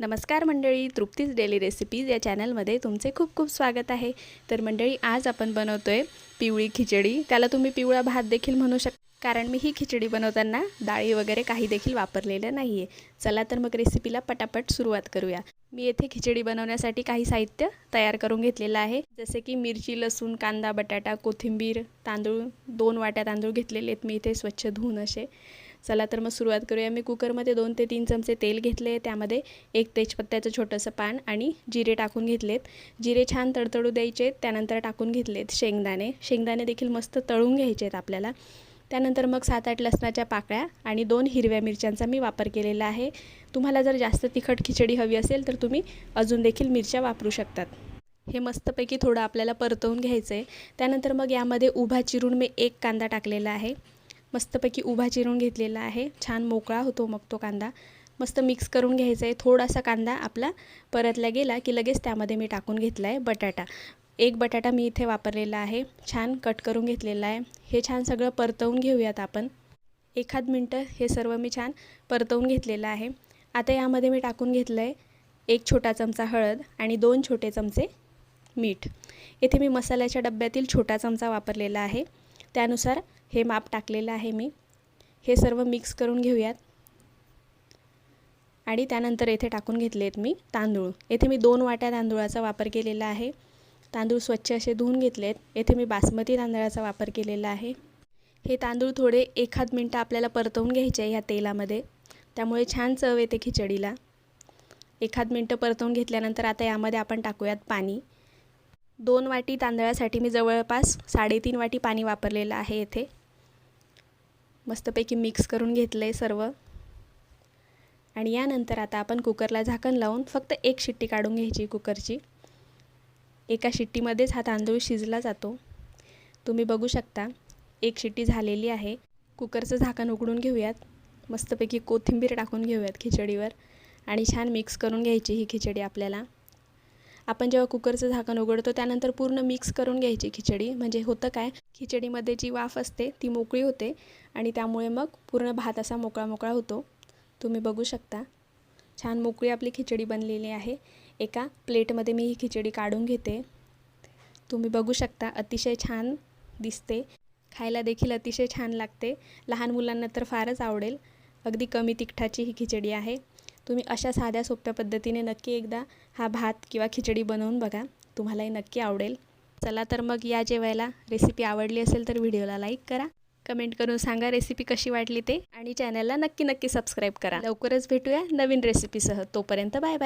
नमस्कार मंडळी Trupti's daily recipes या चॅनलमध्ये तुमचे खूप खूप स्वागत आहे. तर मंडळी आज आपण बनवतो आहे पिवळी खिचडी. त्याला तुम्ही पिवळा भात देखील म्हणू शक कारण मी ही खिचडी बनवताना डाळी वगैरे काही देखील वापरलेलं नाही आहे चला तर मग रेसिपीला पटापट सुरुवात करूया. मी येथे खिचडी बनवण्यासाठी काही साहित्य तयार करून घेतलेलं आहे. जसे की मिरची लसूण कांदा बटाटा कोथिंबीर तांदूळ दोन वाट्या तांदूळ घेतलेले आहेत. मी इथे स्वच्छ धुवून असे चला तर मग सुरुवात करूया. मी कुकरमध्ये दोन ते तीन चमचे तेल घेतले त्यामध्ये एक तेजपत्त्याचं छोटंसं पान आणि जिरे टाकून घेतलेत. जिरे छान तडतडू द्यायचे. त्यानंतर टाकून घेतलेत शेंगदाणे. शेंगदाणे देखील मस्त तळून घ्यायचे आहेत आपल्याला. त्यानंतर मग सात आठ लसणाच्या पाकळ्या आणि दोन हिरव्या मिरच्यांचा मी वापर केलेला आहे. तुम्हाला जर जास्त तिखट खिचडी हवी असेल तर तुम्ही अजून देखील मिरच्या वापरू शकतात. हे मस्तपैकी थोडं आपल्याला परतवून घ्यायचं आहे त्यानंतर मग यामध्ये उभा चिरून मी एक कांदा टाकलेला आहे. मस्तपैकी उभा चिरून घेतलेला आहे. छान मोकळा होतो मग तो कांदा. मस्त मिक्स करून घ्यायचा आहे थोडासा कांदा आपला परतला गेला की लगेच त्यामध्ये मी टाकून घेतला आहे बटाटा. एक बटाटा मी इथे वापरलेला आहे. छान कट करून घेतलेला आहे. हे छान सगळं परतवून घेऊयात आपण. एखाद मिनटं हे सर्व मी छान परतवून घेतलेलं आहे. आता यामध्ये मी टाकून घेतलं आहे एक छोटा चमचा हळद आणि दोन छोटे चमचे मीठ. येथे मी मसाल्याच्या डब्यातील छोटा चमचा वापरलेला आहे. त्यानुसार हे माप टाकलेलं आहे मी. हे सर्व मिक्स करून घेऊयात. आणि त्यानंतर येथे टाकून घेतले आहेत मी तांदूळ. येथे मी दोन वाट्या तांदूळाचा वापर केलेला आहे. तांदूळ स्वच्छ असे धुवून घेतले आहेत येथे मी बासमती तांदळाचा वापर केलेला आहे. हे तांदूळ थोडे एखाद मिनटं आपल्याला परतवून घ्यायचे आहे ह्या तेलामध्ये. त्यामुळे छान चव येते खिचडीला. एखाद मिनटं परतवून घेतल्यानंतर आता यामध्ये आपण टाकूयात पाणी. दोन वाटी तांदळासाठी मी जवळपास साडेतीन वाटी पाणी वापरलेलं आहे येथे. मस्तपैकी मिक्स करून घेतलं आहे सर्व. आणि यानंतर आता आपण कुकरला झाकण लावून फक्त एक शिट्टी काढून घ्यायची कुकरची एका शिट्टीमध्येच हा तांदूळ शिजला जातो. तुम्ही बघू शकता एक शिट्टी झालेली आहे. कुकरचं झाकण उघडून घेऊयात. मस्तपैकी कोथिंबीर टाकून घेऊयात खिचडीवर. आणि छान मिक्स करून घ्यायची ही खिचडी आपल्याला. आपण जेव्हा कुकरचं झाकण उघडतो त्यानंतर पूर्ण मिक्स करून घ्यायची खिचडी. म्हणजे होतं काय खिचडीमध्ये जी वाफ असते ती मोकळी होते आणि त्यामुळे मग पूर्ण भात असा मोकळा मोकळा होतो. तुम्ही बघू शकता. छान मोकळी आपली खिचडी बनलेली आहे. एका प्लेटमध्ये मी ही खिचडी काढून घेते. तुम्ही बघू शकता अतिशय छान दिसते. खायला देखील अतिशय छान लागते. लहान मुलांना तर फारच आवडेल. अगदी कमी तिखटाची ही खिचडी आहे. तुम्ही अशा साध्या सोप्या पद्धतीने नक्की एकदा हा भात किंवा खिचडी बनवून बघा. तुम्हालाही नक्की आवडेल. चला तर मग या जेवायला. रेसिपी आवडली असेल तर व्हिडिओला लाईक करा. कमेंट करून सांगा रेसिपी कशी वाटली ते. आणि चॅनलला नक्की नक्की सबस्क्राईब करा. लवकरच भेटूया नवीन रेसिपीसह तोपर्यंत बाय बाय